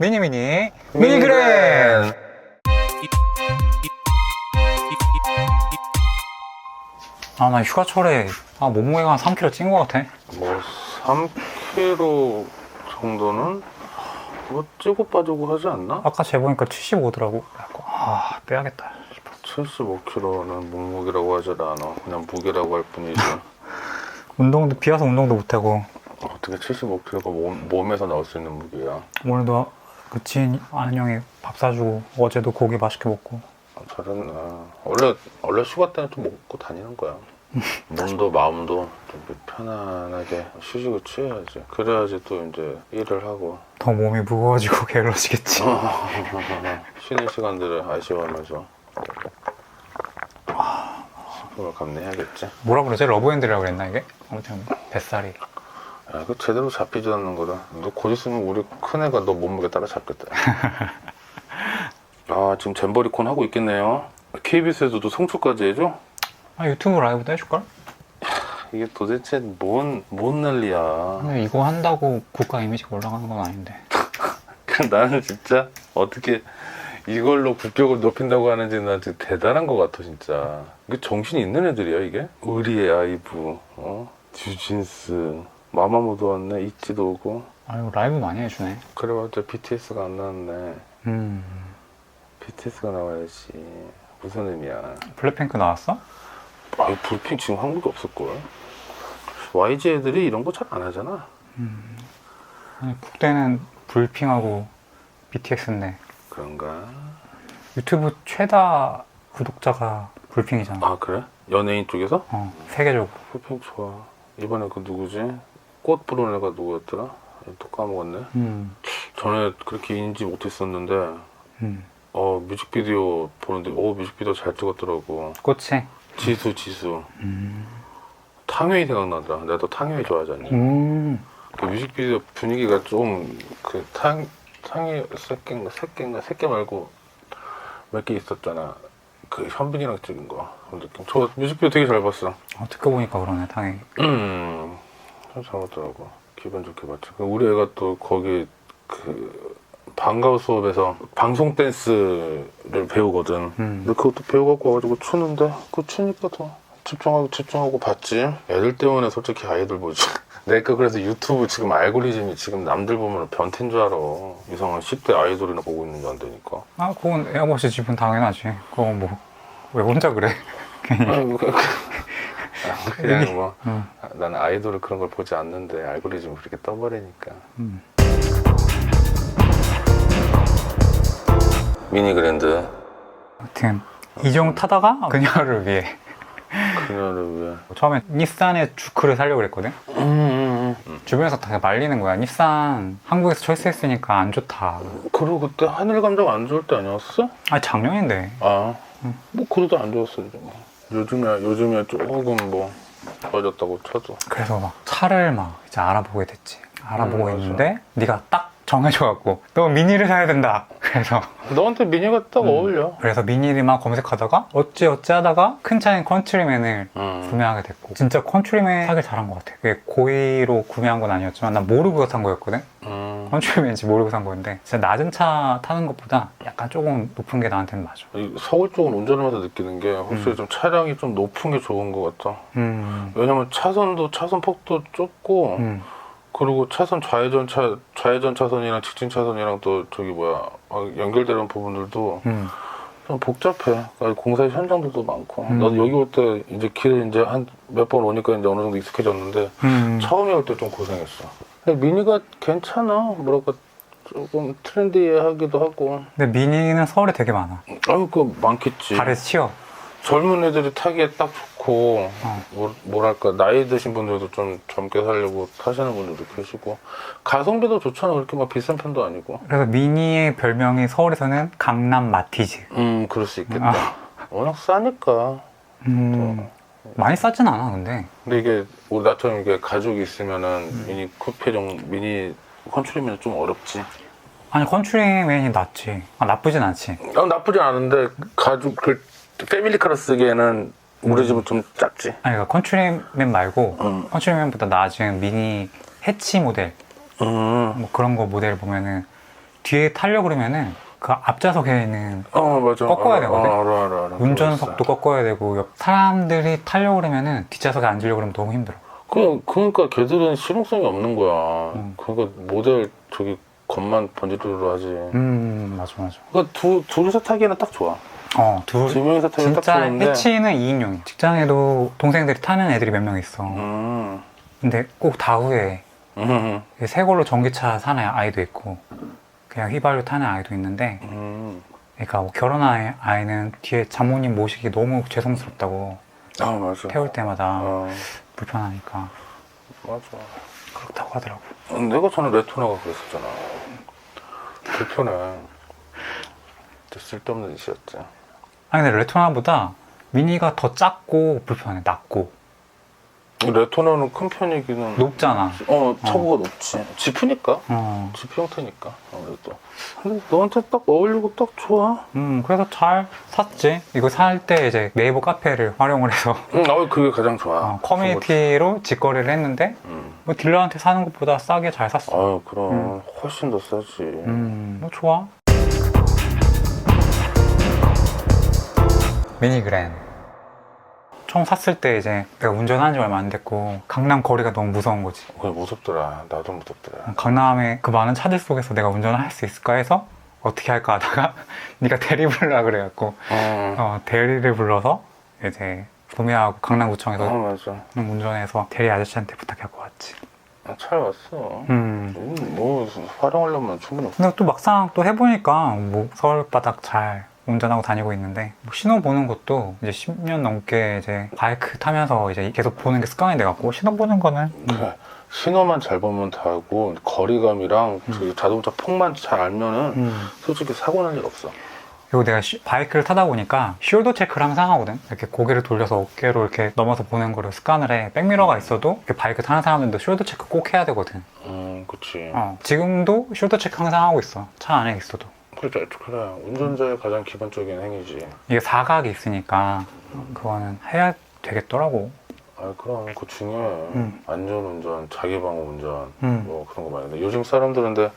미니미니 미니그램 아 나 휴가철에 아 몸무게가 한 3kg 찐 것 같아 뭐 3kg 정도는 뭐 찌고 빠지고 하지 않나? 아까 재보니까 75더라고 아 빼야겠다 75kg는 몸무게라고 하질 않아. 그냥 무게라고 할 뿐이지. 운동도 비와서 운동도 못하고 어떻게 75kg가 몸, 몸에서 나올 수 있는 무게야? 오늘도 그 지인 아는 형이 밥 사주고 어제도 고기 맛있게 먹고 아, 잘했네. 원래 원래 휴가 때는 좀 먹고 다니는 거야. 몸도 마음도 좀 편안하게 휴식을 취해야지. 그래야지 또 이제 일을 하고 더 몸이 무거워지고 게을러지겠지 쉬는 시간들을 아쉬워하면서 슬픔을 감내해야겠지. 뭐라 그러지? 러브핸드라고 그랬나 이게? 아무튼 뱃살이 야, 그 제대로 잡히지 않는 거라. 너곧 있으면 우리 큰 애가 너 몸무게 따라잡겠다. 아, 지금 잼버리콘 하고 있겠네요. KBS에서도 송출까지 해줘? 아 유튜브 라이브도 해줄걸? 이게 도대체 뭔, 뭔 난리야. 근데 이거 한다고 국가 이미지가 올라가는 건 아닌데 나는 진짜 어떻게 이걸로 국격을 높인다고 하는지 나 진짜 대단한 것 같아, 진짜. 이게 정신이 있는 애들이야, 이게? 우리의 아이브, 어? 듀진스, 마마무도 왔네, 있지도 오고. 아유 라이브 많이 해주네 그래봤자 BTS가 안 나왔네. 음 BTS가 나와야지. 무슨 의미야? 블랙핑크 나왔어? 아유, 불핑 지금 한국에 없을걸? YG 애들이 이런 거 잘 안 하잖아. 아니 국대는 불핑하고 BTS인데 그런가? 유튜브 최다 구독자가 불핑이잖아 아, 그래? 연예인 쪽에서? 어 세계적으로 불핑 좋아. 이번에 그 누구지? 꽃 부르는 애가 누구였더라? 또 까먹었네. 음, 전에 그렇게 인지 못했었는데, 음. 어, 뮤직비디오 보는데, 오, 뮤직비디오 잘 찍었더라고. 꽃이 지수, 지수. 음. 탕웨이 생각나더라. 내가 또 탕웨이 좋아하잖니. 음. 그 뮤직비디오 분위기가 좀 그 탕 탕이 새끼인가 새끼인가 새끼 말고 몇 개 있었잖아. 그 현빈이랑 찍은 거. 저 뮤직비디오 되게 잘 봤어. 어, 듣고 보니까 그러네 당연히 음, 참 잘봤더라고. 기분 좋게 봤지. 그 우리 애가 또 거기 그 방과후 수업에서 방송 댄스를 배우거든. 음. 근데 그것도 배워갖고 와가지고 추는데 그 추니까 더 집중하고 집중하고 봤지. 애들 때문에 솔직히 아이돌 보지. 내가 그래서 유튜브 지금 알고리즘이 지금 남들 보면 변태인 줄 알아. 이상한 10대 아이돌이나 보고 있는 줄 안되니까. 아 그건 에어버스 지분 당연하지 그거 뭐왜 혼자 그래 아이고, 그- 아, 그냥 뭐 음. 아, 나는 아이돌을 그런 걸 보지 않는데 알고리즘이 그렇게 떠버리니까. 음. 미니 그랜드 아무튼 이종 타다가 그녀를 위해 그녀를 위해. 처음에 닛산의 주크를 사려고 그랬거든 음, 음, 음. 주변에서 다 말리는 거야 닛산 한국에서 철수했으니까 안 좋다 그리고 그때 하늘 감정 안 좋을 때 아니었어? 아 작년인데 아, 뭐 그래도 안 좋았어 요즘. 요즘에 요즘에 조금 뭐 좋아졌다고 쳐도. 그래서 막 차를 막 이제 알아보게 됐지 알아보고 음, 맞아. 있는데 네가 딱 정해줘갖고 너 미니를 사야 된다 그래서 너한테 미니가 딱 어울려. 그래서 미니를 하다가 어찌 어찌 하다가 큰 차인 컨트리맨을 음. 구매하게 됐고 진짜 컨트리맨 사길 잘한 것 같아 그게 고의로 구매한 건 아니었지만 난 모르고 산 거였거든 음. 컨트리맨인지 모르고 산 건데 진짜 낮은 차 타는 것보다 약간 조금 높은 게 나한테는 맞아 이 서울 쪽은 운전하면서 느끼는 게 확실히 음. 좀 차량이 좀 높은 게 좋은 것 같다. 음, 왜냐면 차선도 차선 폭도 좁고 음. 그리고 차선 좌회전 차 좌회전 차선이랑 직진 차선이랑 또 저기 뭐야 어, 연결되는 부분들도 음. 좀 복잡해. 그러니까 공사 현장들도 많고. 음. 나도 여기 올 때 이제 길에 이제 한 몇 번 오니까 이제 어느 정도 익숙해졌는데 음. 처음에 올 때 좀 고생했어. 근데 미니가 괜찮아. 뭐랄까 조금 트렌디하기도 하고. 근데 미니는 서울에 되게 많아 아유 그 많겠지. 발에서 치여 젊은 애들이 타기에 딱 좋고 어. 뭐, 뭐랄까 나이 드신 분들도 좀 젊게 살려고 타시는 분들도 계시고 가성비도 좋잖아. 그렇게 막 비싼 편도 아니고. 그래서 미니의 별명이 서울에서는 강남 마티즈 음 그럴 수 있겠다. 아. 워낙 싸니까. 음. 많이 싸진 않아 근데 근데 이게 우리 나처럼 이게 가족이 있으면은 음. 미니 쿠페 정 미니 컨트리면 좀 어렵지. 아니 컨트리맨이 낫지 아, 나쁘진 않지 아, 나쁘진 않은데 가족 그 패밀리카로 쓰기에는 우리 집은 좀 작지. 아니 그러니까 컨트리맨 말고 음. 컨트리맨보다 나아진 미니 해치 모델 음. 뭐 그런 거 모델 보면은 뒤에 타려고 그러면은 그 앞좌석에는 어 맞아 꺾어야 어, 되거든? 어, 알아 알아 알아 운전석도 꺾어야 되고 옆 사람들이 타려고 그러면은 뒷좌석에 앉으려고 그러면 너무 힘들어. 그, 그러니까 걔들은 실용성이 없는 거야 음. 그러니까 모델 저기 겉만 번지르르 하지 음 맞아 맞아. 그러니까 두, 둘이서 타기에는 딱 좋아 어, 두, 두 명이서 딱 진짜 좋은데 해치는 2인용이야. 직장에도 동생들이 타는 애들이 몇 명 있어. 음. 근데 꼭 다후에 음. 새 걸로 전기차 사는 아이도 있고 그냥 휘발유 타는 아이도 있는데 음. 그러니까 뭐 결혼한 아이는 뒤에 장모님 모시기 너무 죄송스럽다고 아 맞아 태울 때마다 어, 불편하니까 맞아 그렇다고 하더라고. 어, 내가 전에 레토나가 그랬었잖아 불편해 쓸데없는 짓이었지 아니 근데 레토나보다 미니가 더 작고 불편해. 낮고 레토나는 큰 편이기는 높잖아. 어 차고가 높지 지프니까 어. 지프 형태니까 아무래도 근데 너한테 딱 어울리고 딱 좋아 음 그래서 잘 샀지. 이거 살 때 이제 네이버 카페를 활용을 해서 응, 아 그게 가장 좋아 어, 커뮤니티로 직거래를 했는데 응. 뭐 딜러한테 사는 것보다 싸게 잘 샀어. 아유 그럼 훨씬 더 싸지 음, 뭐 좋아. 미니그랜. 처음 샀을 때 이제 내가 운전한 지 얼마 안 됐고 강남 거리가 너무 무서운 거지. 그래 무섭더라 나도 무섭더라 강남의 그 많은 차들 속에서 내가 운전을 할 수 있을까 해서 어떻게 할까 하다가 네가 대리 불러라 그래갖고 어, 어, 대리를 불러서 이제 구매하고 강남구청에서 어 맞아 운전해서 대리 아저씨한테 부탁하고 왔지. 아, 잘 왔어 음. 음, 뭐 활용하려면 충분히 없어 근데 또 막상 또 해보니까 뭐 서울 바닥 잘 운전하고 다니고 있는데 뭐 신호 보는 것도 이제 10년 넘게 이제 바이크 타면서 이제 계속 보는 게 습관이 돼갖고 신호 보는 거는 음. 신호만 잘 보면 다고 거리감이랑 음. 그 자동차 폭만 잘 알면은 음. 솔직히 사고 날 일 없어. 그리고 내가 쉬- 바이크를 타다 보니까 숄더 체크를 항상 하거든. 이렇게 고개를 돌려서 어깨로 이렇게 넘어서 보는 거를 습관을 해. 백미러가 있어도 바이크 타는 사람들도 숄더 체크 꼭 해야 되거든. 음 그치. 어, 지금도 숄더 체크 항상 하고 있어. 차 안에 있어도 그래 그래 운전자의 가장 기본적인 행위지 이게 사각이 있으니까 그거는 해야 되겠더라고 아 그럼 그거 중요해 음. 안전운전 자기방어 운전 음. 뭐 그런 거 많은데 요즘 사람들은 근데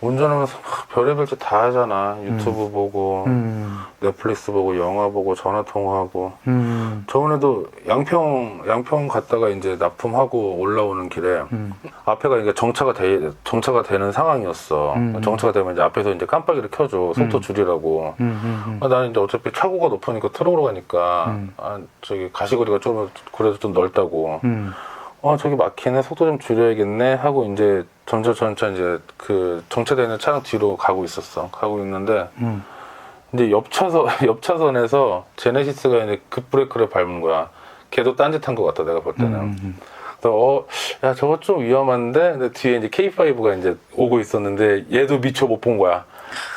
운전하면서 막 별의별 짓 다 하잖아 유튜브 보고 음. 넷플릭스 보고 영화 보고 전화 통화하고 음. 저번에도 양평 양평 갔다가 이제 납품하고 올라오는 길에 음. 앞에가 이게 정차가 돼 정차가 되는 상황이었어. 음. 정차가 되면 이제 앞에서 이제 깜빡이를 켜줘 속도 음. 줄이라고. 음. 음. 아, 나는 이제 어차피 차고가 높으니까 트럭으로 가니까 음. 아 저기 가시거리가 좀 그래도 좀 넓다고. 음. 아 저기 막히네 속도 좀 줄여야겠네 하고 이제 점차 점차 이제 그 정차되는 차량 뒤로 가고 있었어. 가고 있는데 음. 이제 옆 차선 옆 차선에서 제네시스가 이제 급브레이크를 밟은 거야. 걔도 딴짓한 것 같다 내가 볼 때는. 음. 그래서 어, 야 저거 좀 위험한데 근데 뒤에 이제 K5가 이제 오고 있었는데 얘도 미처 못 본 거야.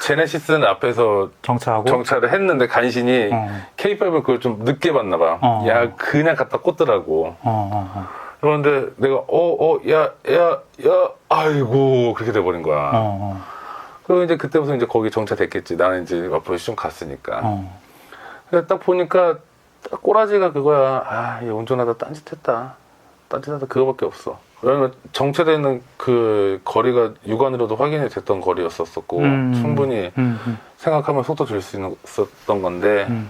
제네시스는 앞에서 정차하고 정차를 했는데 간신히 어. K5은 그걸 좀 늦게 봤나 봐. 어. 야 그냥 갖다 꽂더라고. 어, 어, 어. 그런데 내가 어어야야 야 아이고 그렇게 돼버린 거야. 어, 어. 그리고 이제 그때부터 이제 거기 정차됐겠지. 나는 이제 앞으로 좀 갔으니까. 어. 그래서 딱 보니까 딱 꼬라지가 그거야. 아, 얘 운전하다 딴짓했다. 딴짓하다 그거밖에 없어. 왜냐면 정체되는 그 거리가 육안으로도 확인이 됐던 거리였었고 음. 충분히 음. 음. 생각하면 속도 줄 수 있었던 건데 음.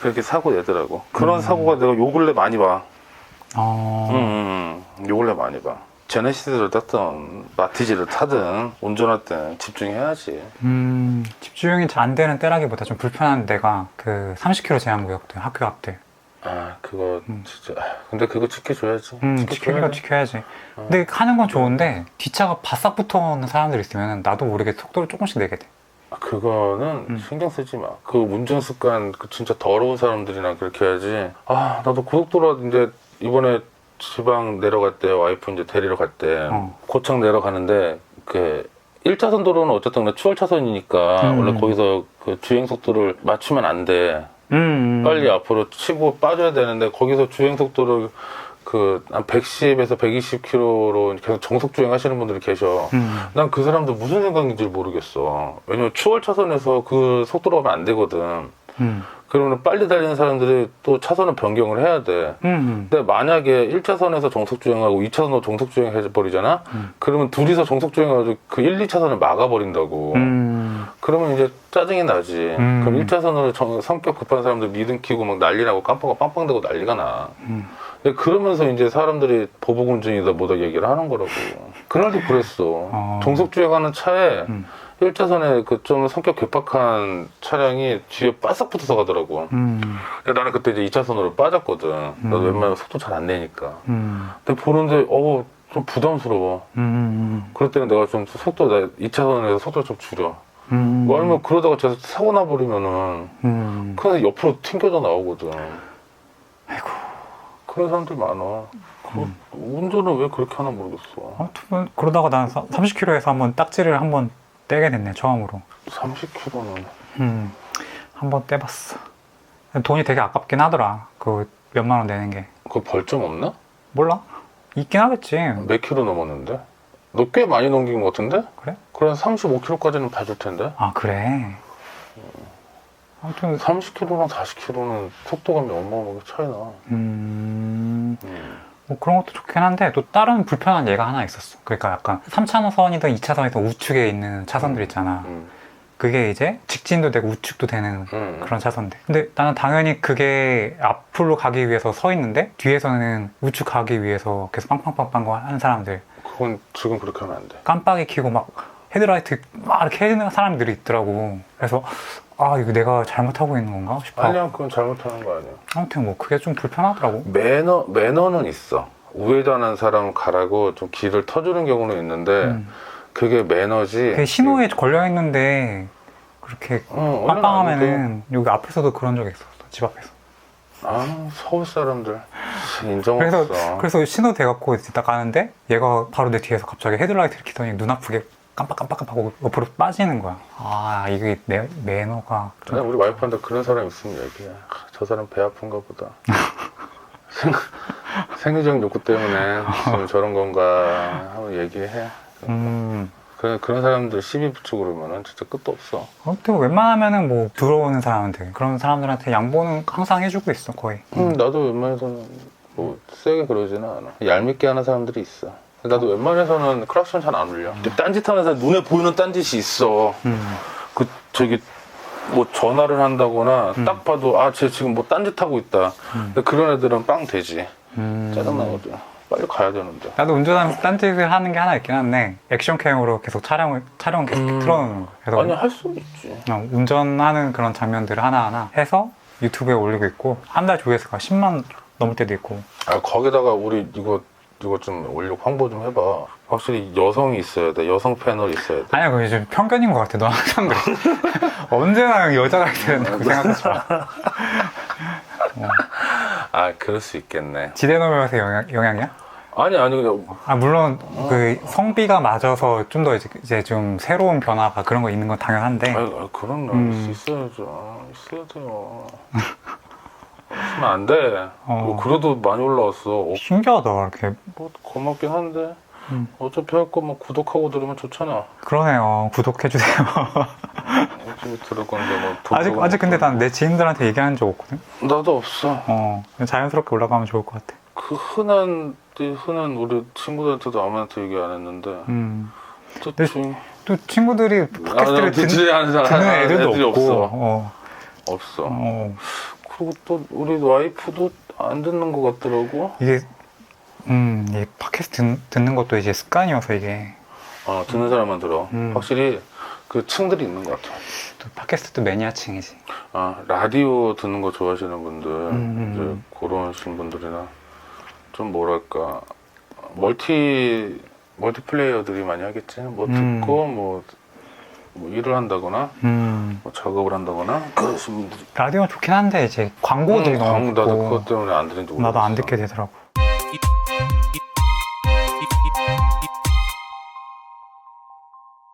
그렇게 사고 내더라고. 그런 음. 사고가 내가 요 근래 많이 봐. 어. 음, 음, 음. 요 근래 많이 봐. 제네시스를 탔든 마티즈를 타든 운전할 때 집중해야지. 음, 집중이 잘 안 되는 때라기보다 좀 불편한 데가 그 30km 제한 구역들, 학교 앞들. 아 그거 음. 진짜. 아, 근데 그거 지켜줘야지. 음, 지켜줘야. 지켜야지. 어. 근데 하는 건 좋은데 뒷차가 바싹 붙어오는 사람들 있으면 나도 모르게 속도를 조금씩 내게 돼. 아, 그거는 음. 신경 쓰지 마. 그 운전 습관 그 진짜 더러운 사람들이나 그렇게 해야지. 아 나도 고속도로 이제 이번에 지방 내려갈 때 와이프 이제 데리러 갈 때 어. 고창 내려가는데 그 1차선 도로는 어쨌든 근데 추월 차선이니까 음. 원래 거기서 그 주행 속도를 맞추면 안 돼. 음. 빨리 앞으로 치고 빠져야 되는데 거기서 주행 속도를 그한 110에서 120km로 계속 정속 주행하시는 분들이 계셔. 음. 난그 사람들 무슨 생각인지 모르겠어. 왜냐면 추월 차선에서 그 속도로 가면 안 되거든. 음. 그러면 빨리 달리는 사람들이 또 차선을 변경을 해야 돼. 음. 근데 만약에 1차선에서 정속 주행하고 2차선으로 정속 주행 해 버리잖아? 음. 그러면 둘이서 정속 주행해가지고 그 1, 2차선을 막아 버린다고. 음. 그러면 이제 짜증이 나지. 음. 그럼 1차선으로 정- 성격 급한 사람들 미등 키고 막 난리 나고 깜빡 빵빵대고 난리가 나. 음. 근데 그러면서 이제 사람들이 보복운전이다 뭐다 얘기를 하는 거라고. 그날도 그랬어. 어. 정속 주행하는 차에 음. 1차선에 그 좀 성격 괴팍한 차량이 뒤에 바싹 붙어서 가더라고. 음. 근데 나는 그때 이제 2차선으로 빠졌거든. 나도 음. 웬만하면 속도 잘 안 내니까. 음. 근데 보는데, 어우, 좀 부담스러워. 음. 그럴 때는 내가 좀 속도, 내 2차선에서 속도를 좀 줄여. 음. 뭐 아니면 그러다가 제가 사고 나버리면은, 음. 그래서 옆으로 튕겨져 나오거든. 아이고. 그런 사람들 많아. 그 운전을 왜 그렇게 하나 모르겠어. 아무튼 그러다가 난 30km에서 한번 딱지를 한번 떼게 됐네 처음으로. 30km는. 음. 한번 떼봤어. 돈이 되게 아깝긴 하더라. 그 몇만 원 내는 게. 그거 벌점 없나? 몰라? 있긴 하겠지. 몇 킬로 넘었는데? 너 꽤 많이 넘긴 것 같은데? 그래? 그래 35km까지는 봐줄 텐데? 아 그래. 아무튼 30km랑 40km는 속도감이 어마어마하게 차이 나. 음. 음. 뭐 그런 것도 좋긴 한데 또 다른 불편한 예가 하나 있었어. 그러니까 약간 3차선이든 2차선이든 우측에 있는 차선들 있잖아. 음. 그게 이제 직진도 되고 우측도 되는 음. 그런 차선들. 근데 나는 당연히 그게 앞으로 가기 위해서 서 있는데 뒤에서는 우측 가기 위해서 계속 빵빵빵빵 하는 사람들 그건 지금 그렇게 하면 안 돼. 깜빡이 켜고 막 헤드라이트 막 이렇게 해는 사람들이 있더라고. 그래서 아 이거 내가 잘못하고 있는 건가 싶어. 아니야, 그건 잘못하는 거 아니야. 아무튼 뭐 그게 좀 불편하더라고. 매너, 매너는 있어. 우회전한 사람 가라고 좀 길을 터주는 경우는 있는데, 음. 그게 매너지. 그 신호에 걸려 있는데 그렇게 어. 빵빵하면은 여기 앞에서도 그런 적이 있었어. 집 앞에서. 아, 서울 사람들. 인정 그래서 없어. 그래서 신호 돼갖고 이제 딱 가는데 얘가 바로 내 뒤에서 갑자기 헤드라이트를 켜더니 눈 아프게 깜빡깜빡깜빡하고 옆으로 빠지는 거야. 아 이게 내 매너가 좀 그냥 우리 와이프한테 그런 사람 있으면 얘기해. 아, 저 사람 배 아픈가 보다. 생, 생리적 욕구 때문에 지금 저런 건가 하고 얘기해. 음. 그래, 그런 사람들 시비 붙이고 그러면은 진짜 끝도 없어. 아무튼 웬만하면은 뭐 들어오는 사람한테 그런 사람들한테 양보는 항상 해주고 있어 거의. 음, 나도 웬만해서는 뭐 세게 그러지는 않아. 얄밉게 하는 사람들이 있어. 나도 웬만해서는 크락션 잘 안 울려. 근데 딴짓 하는 사람 눈에 보이는 딴짓이 있어. 음. 그 저기 뭐 전화를 한다거나 음. 딱 봐도 아 쟤 지금 뭐 딴짓 하고 있다. 음. 근데 그런 애들은 빵 되지. 음. 짜증 나거든. 빨리 가야 되는데. 나도 운전하면서 딴짓을 하는 게 하나 있긴 한데 액션캠으로 계속 촬영을 촬영 계속 음. 틀어놓는 거야. 그래서 아니 할수 있지. 어, 운전하는 그런 장면들을 하나하나 해서 유튜브에 올리고 있고 한 달 조회수가 10만 넘을 때도 있고 아 거기다가 우리 이거 이거 좀 올려 홍보 좀 해봐. 확실히 여성이 있어야 돼. 여성 패널 있어야 돼. 아니야 그게 좀 편견인 것 같아 너 항상 그래 언제나 여자가 있어야 된다고 생각하지 마 아 그럴 수 있겠네. 지대노면서 영향, 영향이야? 아니 아니 그냥 아 물론 그 성비가 맞아서 좀 더 이제, 좀 새로운 변화가 그런 거 있는 건 당연한데 아, 아, 그런 날 음. 있어야죠. 있어야 돼요. 없으면 안 돼. 어. 뭐 그래도 많이 올라왔어. 어, 신기하다 이렇게 뭐 고맙긴 한데 음. 어차피 할 거면 구독하고 들으면 좋잖아. 그러네요 구독해주세요 열심히 들을 건데 뭐. 돈 아직 아직 근데 뭐. 난내 지인들한테 얘기한 적 없거든 나도 없어. 어 자연스럽게 올라가면 좋을 것 같아 그 흔한 흔한 우리 친구들한테도 아무한테 얘기 안 했는데 음. 또 네. 중- 또 친구들이 아, 팟캐스트를 듣, 듣지 않은 사람 듣는 하는 애들도 없고 없어. 어, 없어. 어. 또 우리 와이프도 안 듣는 것 같더라고. 이게 음, 이 팟캐스트 듣, 듣는 것도 이제 습관이어서 이게 어, 듣는 사람만 들어. 음. 확실히 그 층들이 있는 것 같아. 또 팟캐스트도 매니아층이지. 아 라디오 듣는 거 좋아하시는 분들, 음. 이제 그런 신 분들이나 좀 뭐랄까 멀티 멀티 플레이어들이 많이 하겠지. 뭐 음. 듣고 뭐, 뭐 일을 한다거나 음, 뭐 작업을 한다거나 그러신 분들이 라디오는 좋긴 한데 이제 광고들이 음, 너무 광고 나도 그것 때문에 안 들은지 모르겠어. 나도 안 듣게 되더라고.